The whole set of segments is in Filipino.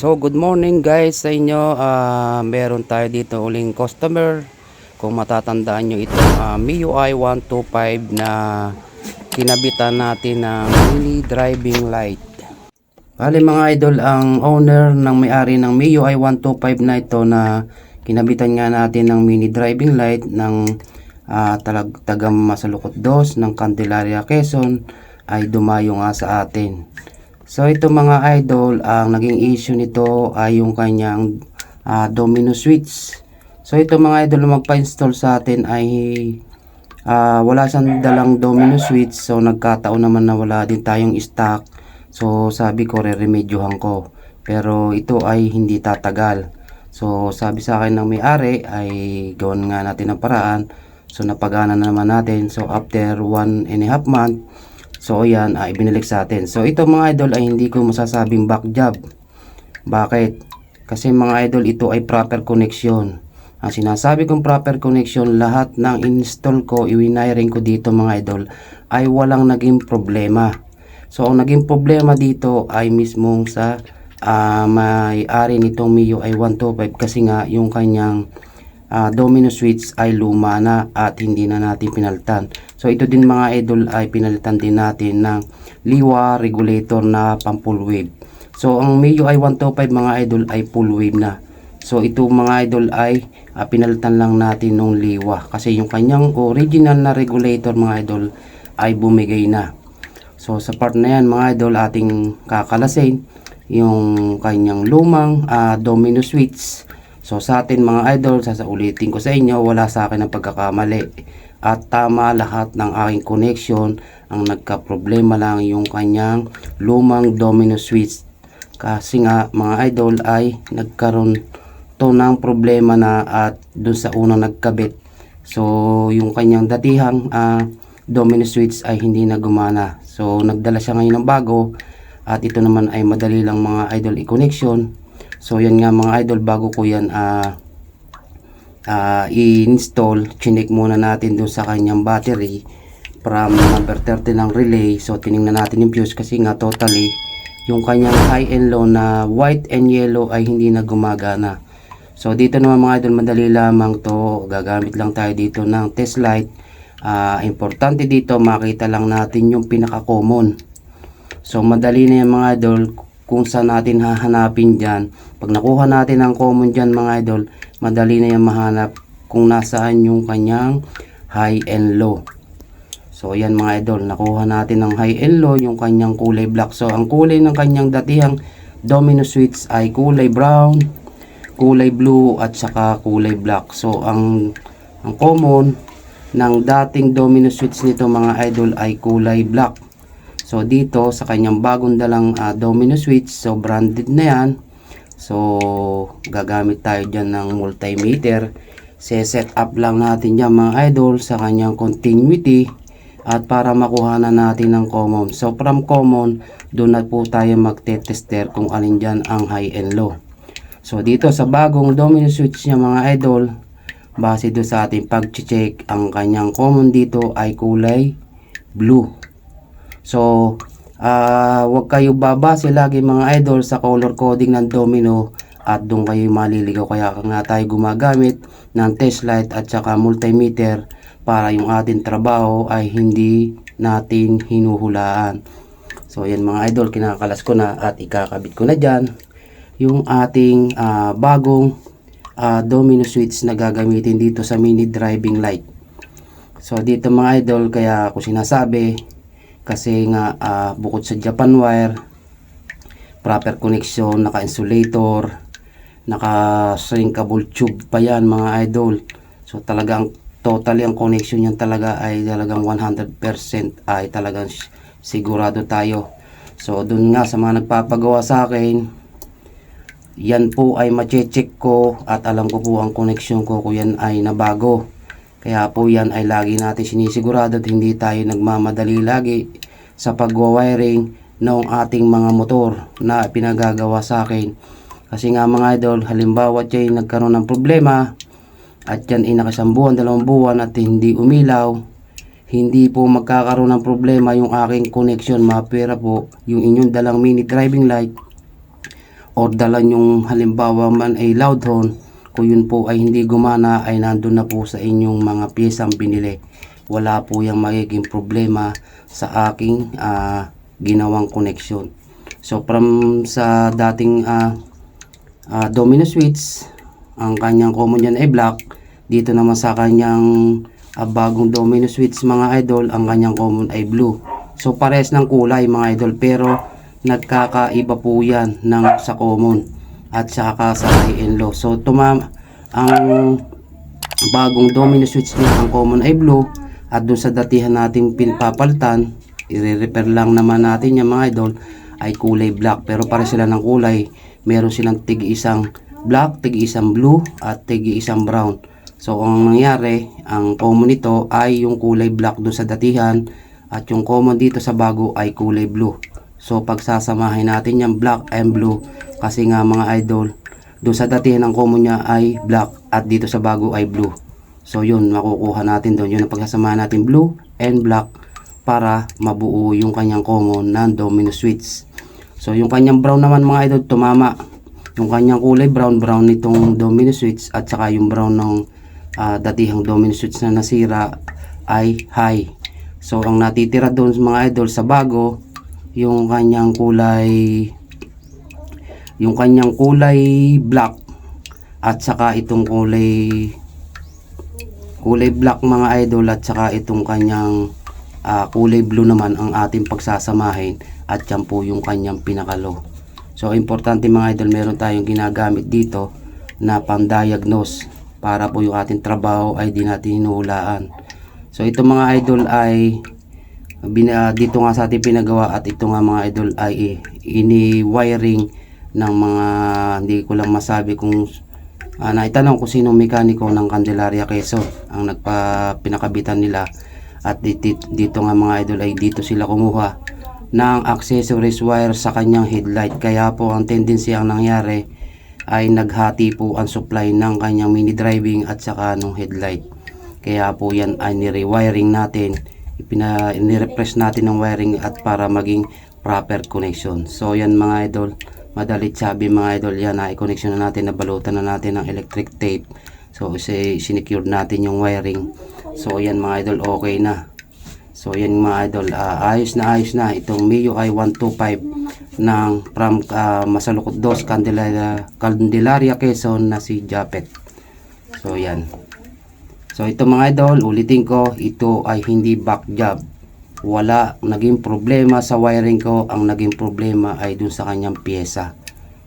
So good morning guys sa inyo. Ah, meron tayo dito uling customer. Kung matatandaan nyo ito, uh, MIUI 125 na kinabitan natin ng mini driving light. Bali mga idol, ang owner ng may-ari ng MIUI 125 na ito na kinabitan nga natin ng mini driving light ng uh, talag taga Masalukot Dos ng Candelaria Quezon ay dumayo nga sa atin. So ito mga idol, ang naging issue nito ay yung kanyang uh, domino switch. So ito mga idol magpa-install sa atin ay uh, wala siyang dalang domino switch. So nagkataon naman na wala din tayong stock. So sabi ko re-remedyohan ko. Pero ito ay hindi tatagal. So sabi sa akin ng may-ari ay gawin nga natin ang paraan. So napagana na naman natin. So after one and a half month So yan, ay binalik sa atin. So ito mga idol ay hindi ko masasabing back job. Bakit? Kasi mga idol ito ay proper connection. Ang sinasabi kong proper connection, lahat ng install ko, iwiniring ko dito mga idol, ay walang naging problema. So ang naging problema dito ay mismong sa uh, may-ari nitong MIUI 125 kasi nga yung kanyang uh, domino switch ay luma na at hindi na natin pinalitan. So ito din mga idol ay pinalitan din natin ng liwa regulator na pang full wave. So ang MIUI 125 mga idol ay full wave na. So ito mga idol ay uh, pinalitan lang natin ng liwa kasi yung kanyang original na regulator mga idol ay bumigay na. So sa part na yan mga idol ating kakalasin yung kanyang lumang uh, domino switch So sa atin mga idol, sasaulitin ko sa inyo, wala sa akin ang pagkakamali. At tama lahat ng aking connection. Ang nagka-problema lang yung kanyang lumang domino switch. Kasi nga mga idol ay nagkaroon to ng problema na at dun sa unang nagkabit. So yung kanyang datihang uh, domino switch ay hindi na gumana. So nagdala siya ngayon ng bago at ito naman ay madali lang mga idol i-connection So yan nga mga idol bago ko yan uh, uh, i-install, chinik muna natin dun sa kanyang battery from number 30 ng relay. So tiningnan natin yung fuse kasi nga totally yung kanyang high and low na white and yellow ay hindi na gumagana. So dito naman mga idol madali lamang to. Gagamit lang tayo dito ng test light. Uh, importante dito makita lang natin yung pinaka common. So madali na yan mga idol kung saan natin hahanapin dyan. Pag nakuha natin ang common dyan mga idol, madali na yan mahanap kung nasaan yung kanyang high and low. So yan mga idol, nakuha natin ang high and low, yung kanyang kulay black. So ang kulay ng kanyang datihang domino switch ay kulay brown, kulay blue at saka kulay black. So ang ang common ng dating domino switch nito mga idol ay kulay black. So dito sa kanyang bagong dalang uh, domino switch, so branded na yan. So gagamit tayo dyan ng multimeter. Se-set up lang natin yan mga idol sa kanyang continuity at para makuha na natin ng common. So from common, doon na po tayo magte-tester kung alin dyan ang high and low. So dito sa bagong domino switch niya mga idol, base do sa ating pag-check, ang kanyang common dito ay kulay blue. So, uh, wag kayo babase lagi mga idol sa color coding ng domino at doon kayo maliligaw. Kaya nga tayo gumagamit ng test light at saka multimeter para yung ating trabaho ay hindi natin hinuhulaan. So, yan mga idol, kinakalas ko na at ikakabit ko na dyan yung ating uh, bagong uh, domino switch na gagamitin dito sa mini driving light. So, dito mga idol, kaya ako sinasabi, kasi nga uh, bukod sa Japan wire proper connection naka insulator naka shrinkable tube pa yan mga idol. So talagang totally ang connection yan talaga ay talagang 100% ay talagang sigurado tayo. So dun nga sa mga nagpapagawa sa akin yan po ay mache-check ko at alam ko po ang connection ko kung yan ay nabago kaya po yan ay lagi natin sinisigurado at hindi tayo nagmamadali lagi sa pagwawiring ng ating mga motor na pinagagawa sa akin. Kasi nga mga idol, halimbawa dyan nagkaroon ng problema at yan ay nakasang dalawang buwan at hindi umilaw, hindi po magkakaroon ng problema yung aking connection, mapera po yung inyong dalang mini driving light or dala yung halimbawa man ay loud horn kung yun po ay hindi gumana ay nandun na po sa inyong mga piyesang binili. Wala po yung magiging problema sa aking ah, ginawang connection so from sa dating ah, ah, domino switch ang kanyang common yan ay black. Dito naman sa kanyang ah, bagong domino switch mga idol ang kanyang common ay blue. So pares ng kulay mga idol pero nagkakaiba po yan ng sa common at saka sa high and low so tumama ang bagong domino switch niya ang common ay blue. At doon sa datihan nating pinapapalitan i-repair lang naman natin yung mga idol ay kulay black. Pero para sila ng kulay meron silang tig isang black tig isang blue at tig isang brown. So ang nangyari ang common nito ay yung kulay black doon sa datihan. At yung common dito sa bago ay kulay blue so pagsasamahin natin yung black and blue kasi nga mga idol doon sa datihan ng common niya ay black at dito sa bago ay blue So yun, makukuha natin doon. Yun ang pagsasamahan natin blue and black para mabuo yung kanyang common na domino switch. So yung kanyang brown naman mga idol, tumama. Yung kanyang kulay brown, brown nitong domino switch at saka yung brown ng ah, datihang domino switch na nasira ay high. So ang natitira doon mga idol sa bago, yung kanyang kulay yung kanyang kulay black. At saka itong kulay kulay black mga idol. At saka itong kanyang ah, kulay blue naman ang ating pagsasamahin. At yan po yung kanyang pinakalo. So importante mga idol meron tayong ginagamit dito na pang diagnose para po yung ating trabaho ay di natin hinuhulaan. So ito mga idol ay bina, dito nga sa ating pinagawa at ito nga mga idol ay ini-wiring ng mga hindi ko lang masabi kung Ah, naitanong kung sinong mekaniko ng Candelaria Quezon ang nagpa pinakabitan nila. At dito, dito nga mga idol ay dito sila kumuha ng accessories wire sa kanyang headlight. Kaya po ang tendency ang nangyari ay naghati po ang supply ng kanyang mini driving at saka nung headlight. Kaya po yan ay ni-rewiring natin ipina ni-refresh natin ng wiring at para maging proper connection. So yan mga idol. Madalit sabi mga idol. Yan na i-connection na natin. Nabalutan na natin ng electric tape. So si sinecure natin yung wiring. So yan mga idol okay na. So yan mga idol ah, ayos na ayos na. Itong MIUI 125 ng from ah, Masalukot 2 Candelaria, Candelaria Quezon na si Japet. So yan so ito mga idol ulitin ko ito ay hindi back job. Wala naging problema sa wiring ko. Ang naging problema ay dun sa kanyang pyesa.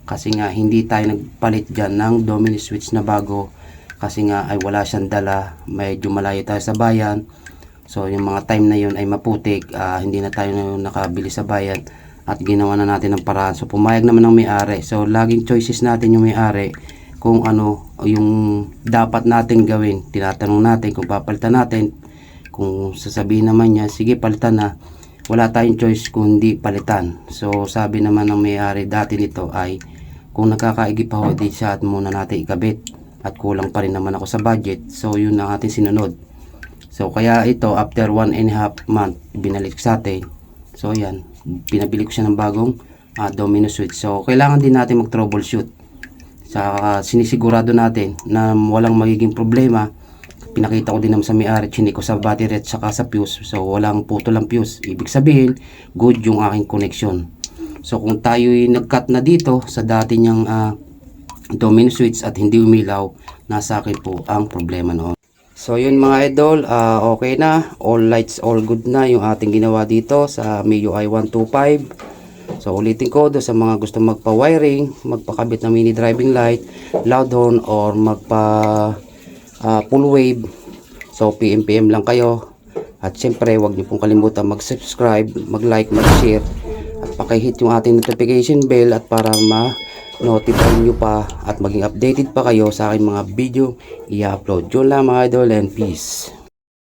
Kasi nga hindi tayo nagpalit dyan ng domino switch na bago. Kasi nga ay wala siyang dala. Medyo malayo tayo sa bayan. So yung mga time na yun ay maputik. Ah, hindi na tayo na nakabili sa bayan. At ginawa na natin ng paraan. So pumayag naman ng may-ari. So laging choices natin yung may-ari kung ano yung dapat natin gawin tinatanong natin kung papalitan natin kung sasabihin naman niya, sige palitan na. Wala tayong choice kung hindi palitan. So sabi naman ng may-ari dati nito ay kung nagkakaigip ako, di siya at muna natin ikabit. At kulang pa rin naman ako sa budget. So yun ang ating sinunod. So kaya ito after one and a half month binalik sa atin. So yan, pinabili ko siya ng bagong ah, domino switch. So kailangan din natin mag troubleshoot. Sa sinisigurado natin na walang magiging problema pinakita ko din naman sa may-ari, chinik ko sa battery at saka sa fuse. So, walang puto lang fuse. Ibig sabihin, good yung aking connection. So, kung tayo'y nag-cut na dito sa dati niyang ah, domino switch at hindi umilaw, nasa akin po ang problema noon. So, yun mga idol, ah, okay na. All lights, all good na yung ating ginawa dito sa MIUI 125. So, ulitin ko do sa mga gusto magpa-wiring, magpakabit ng mini driving light, loud horn, or magpa ah, full wave. So PM-PM lang kayo. At syempre, huwag niyo pong kalimutan mag-subscribe, mag-like, mag-share. At pakihit yung ating notification bell at para ma-notify niyo pa at maging updated pa kayo sa aking mga video i-upload. Yun lang mga idol and peace.